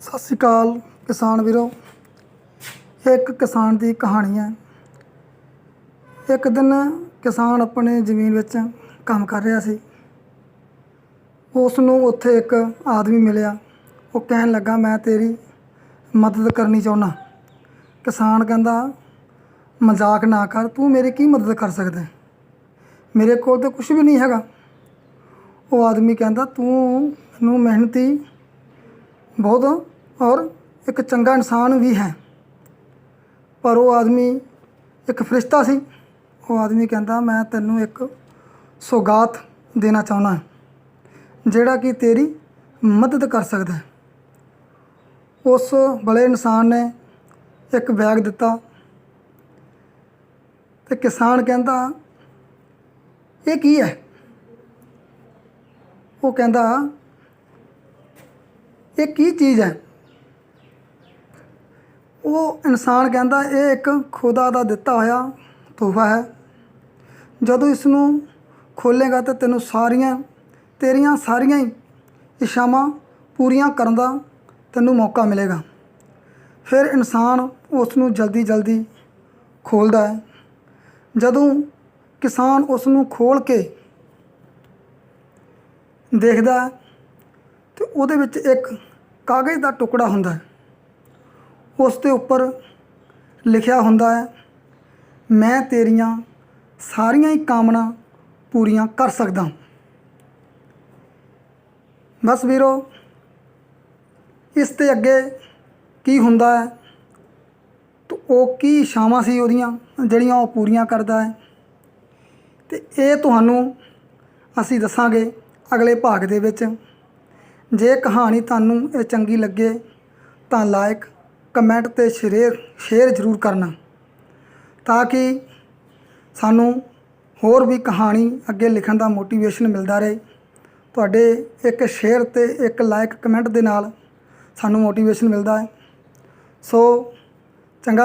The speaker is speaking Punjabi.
ਸਤਿ ਸ਼੍ਰੀ ਅਕਾਲ ਕਿਸਾਨ ਵੀਰੋ। ਇਹ ਇੱਕ ਕਿਸਾਨ ਦੀ ਕਹਾਣੀ ਹੈ। ਇੱਕ ਦਿਨ ਕਿਸਾਨ ਆਪਣੇ ਜ਼ਮੀਨ ਵਿੱਚ ਕੰਮ ਕਰ ਰਿਹਾ ਸੀ। ਉਸ ਨੂੰ ਉੱਥੇ ਇੱਕ ਆਦਮੀ ਮਿਲਿਆ। ਉਹ ਕਹਿਣ ਲੱਗਾ, ਮੈਂ ਤੇਰੀ ਮਦਦ ਕਰਨੀ ਚਾਹੁੰਦਾ। ਕਿਸਾਨ ਕਹਿੰਦਾ, ਮਜ਼ਾਕ ਨਾ ਕਰ, ਤੂੰ ਮੇਰੀ ਕੀ ਮਦਦ ਕਰ ਸਕਦਾ ਮੇਰੇ ਕੋਲ ਤਾਂ ਕੁਝ ਵੀ ਨਹੀਂ ਹੈਗਾ। ਉਹ ਆਦਮੀ ਕਹਿੰਦਾ, ਤੂੰ ਮੈਨੂੰ ਮਿਹਨਤੀ ਬਹੁਤ ਔਰ ਇੱਕ ਚੰਗਾ ਇਨਸਾਨ ਵੀ ਹੈ। ਪਰ ਉਹ ਆਦਮੀ ਇੱਕ ਫਰਿਸ਼ਤਾ ਸੀ। ਉਹ ਆਦਮੀ ਕਹਿੰਦਾ, ਮੈਂ ਤੈਨੂੰ ਇੱਕ ਸੌਗਾਤ ਦੇਣਾ ਚਾਹੁੰਦਾ ਜਿਹੜਾ ਕਿ ਤੇਰੀ ਮਦਦ ਕਰ ਸਕਦਾ ਹੈ। ਉਸ ਬੜੇ ਇਨਸਾਨ ਨੇ ਇੱਕ ਬੈਗ ਦਿੱਤਾ ਤੇ ਕਿਸਾਨ ਕਹਿੰਦਾ, ਇਹ ਕੀ ਹੈ? ਉਹ ਕਹਿੰਦਾ ਇਹ ਕੀ ਚੀਜ਼ ਹੈ? ਉਹ ਇਨਸਾਨ ਕਹਿੰਦਾ, ਇਹ ਇੱਕ ਖੁਦਾ ਦਾ ਦਿੱਤਾ ਹੋਇਆ ਤੋਹਫਾ ਹੈ। ਜਦੋਂ ਇਸ ਨੂੰ ਖੋਲੇਗਾ ਤਾਂ ਤੈਨੂੰ ਸਾਰੀਆਂ, ਤੇਰੀਆਂ ਸਾਰੀਆਂ ਹੀ ਇਸ਼ਾਵਾਂ ਪੂਰੀਆਂ ਕਰਨ ਦਾ ਤੈਨੂੰ ਮੌਕਾ ਮਿਲੇਗਾ। ਫਿਰ ਇਨਸਾਨ ਉਸ ਨੂੰ ਜਲਦੀ ਜਲਦੀ ਖੋਲਦਾ ਹੈ। ਜਦੋਂ ਕਿਸਾਨ ਉਸ ਨੂੰ ਖੋਲ ਕੇ ਦੇਖਦਾ ਹੈ, ਤੇ ਉਹਦੇ ਵਿੱਚ ਇੱਕ ਕਾਗਜ਼ ਦਾ ਟੁਕੜਾ ਹੁੰਦਾ ਹੈ। ਉਸ ਦੇ ਉੱਪਰ ਲਿਖਿਆ ਹੁੰਦਾ ਹੈ, ਮੈਂ ਤੇਰੀਆਂ ਸਾਰੀਆਂ ਹੀ ਕਾਮਨਾ ਪੂਰੀਆਂ ਕਰ ਸਕਦਾ ਬਸ ਵੀਰੋ, ਇਸ ਤੇ ਅੱਗੇ ਕੀ ਹੁੰਦਾ ਹੈ, ਤੇ ਉਹ ਕੀ ਇਸ਼ਾਵਾਂ ਸੀ ਉਹਦੀਆਂ ਜਿਹੜੀਆਂ ਉਹ ਪੂਰੀਆਂ ਕਰਦਾ ਹੈ, ਤੇ ਇਹ ਤੁਹਾਨੂੰ ਅਸੀਂ ਦੱਸਾਂਗੇ ਅਗਲੇ ਭਾਗ ਦੇ ਵਿੱਚ। ਜੇ ਕਹਾਣੀ ਤੁਹਾਨੂੰ ਇਹ ਚੰਗੀ ਲੱਗੇ ਤਾਂ ਲਾਈਕ ਕਮੈਂਟ ਤੇ ਸ਼ੇਅਰ ਸ਼ੇਅਰ ਜ਼ਰੂਰ ਕਰਨਾ ਤਾਂ ਕਿ ਸਾਨੂੰ ਹੋਰ ਵੀ ਕਹਾਣੀ ਅੱਗੇ ਲਿਖਣ ਦਾ ਮੋਟੀਵੇਸ਼ਨ ਮਿਲਦਾ ਰਹੇ। ਤੁਹਾਡੇ ਇੱਕ ਸ਼ੇਅਰ ਤੇ ਇੱਕ ਲਾਈਕ ਕਮੈਂਟ ਦੇ ਨਾਲ ਸਾਨੂੰ ਮੋਟੀਵੇਸ਼ਨ ਮਿਲਦਾ ਹੈ। ਸੋ